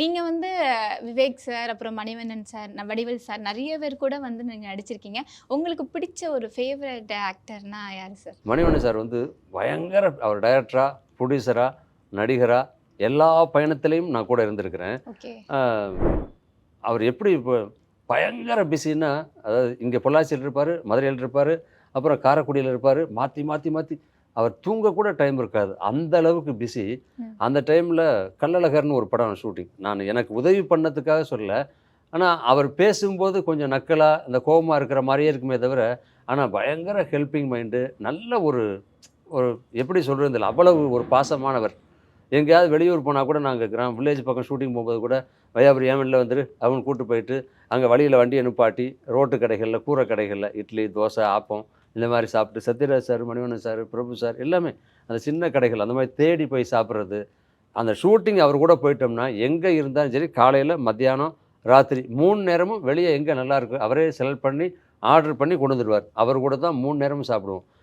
நீங்க வந்து விவேக் சார், அப்புறம் மணிவண்ணன் சார், வடிவேல் சார் நெறைய பேர் கூட வந்து நீங்க நடிச்சிருக்கீங்க. உங்களுக்கு பிடிச்ச ஒரு ஃபேவரைட் ஆக்டர்னா யாரு சார்? மணிவண்ணன் சார் வந்து பயங்கர அவர் டைரக்டரா, ப்ரொடியூசரா, நடிகரா எல்லா பயணத்திலயும் நான் கூட இருந்திருக்கிறேன். அவர் எப்படி இப்போ பயங்கர பிஸின்னா, அதாவது இங்கே பொள்ளாச்சியில் இருப்பாரு, மதுரையில் இருப்பாரு, அப்புறம் காரைக்குடியில இருப்பாரு. மாத்தி, மாத்தி, மாத்தி அவர் தூங்க கூட டைம் இருக்காது. அந்த அளவுக்கு பிஸி. அந்த டைம்ல கள்ளழகர்னு ஒரு படம் ஷூட்டிங். நான் எனக்கு உதவி பண்ணதுக்காக சொல்லல. ஆனா, அவர் பேசும்போது கொஞ்சம் நக்கலா, இந்த கோவமா இருக்கிற மாரியே இருக்குமே தவிர, ஆனா பயங்கர ஹெல்பிங் மைண்டு. நல்ல ஒரு ஒரு எப்படி சொல்றது தெரியல. அவ்வளவு ஒரு பாசமானவர். எங்கேயாவது வெளியூர் போனா கூட நாங்க கிராமம் வில்லேஜ் பக்கம் ஷூட்டிங் போகும்போது கூட, "வையாபுரி வண்டியில வந்துரு" அப்படின்னு கூட்டு போயிட்டு, அங்க வழியில வண்டிய நிப்பாட்டி, ரோட்டு கடைகள்ல, கூரை கடைகள்ல இட்லி, தோசை, ஆப்பம் இந்த மாதிரி சாப்பிட்டு, Sathyaraj sir, Manivannan sir, Prabhu sir எல்லாமே அந்த சின்ன கடைகள் அந்த மாதிரி தேடி போய் சாப்பிட்றது அந்த ஷூட்டிங் அவர் கூட போயிட்டோம்னா, எங்கே இருந்தாலும் சரி காலையில் மத்தியானம், ராத்திரி மூணு நேரமும் வெளியே எங்கே நல்லா இருக்கு, அவரே செலக்ட் பண்ணி, ஆர்டர் பண்ணி கொண்டு வந்துடுவார் அவர் கூட தான் மூணு நேரமும் சாப்பிடுவோம்.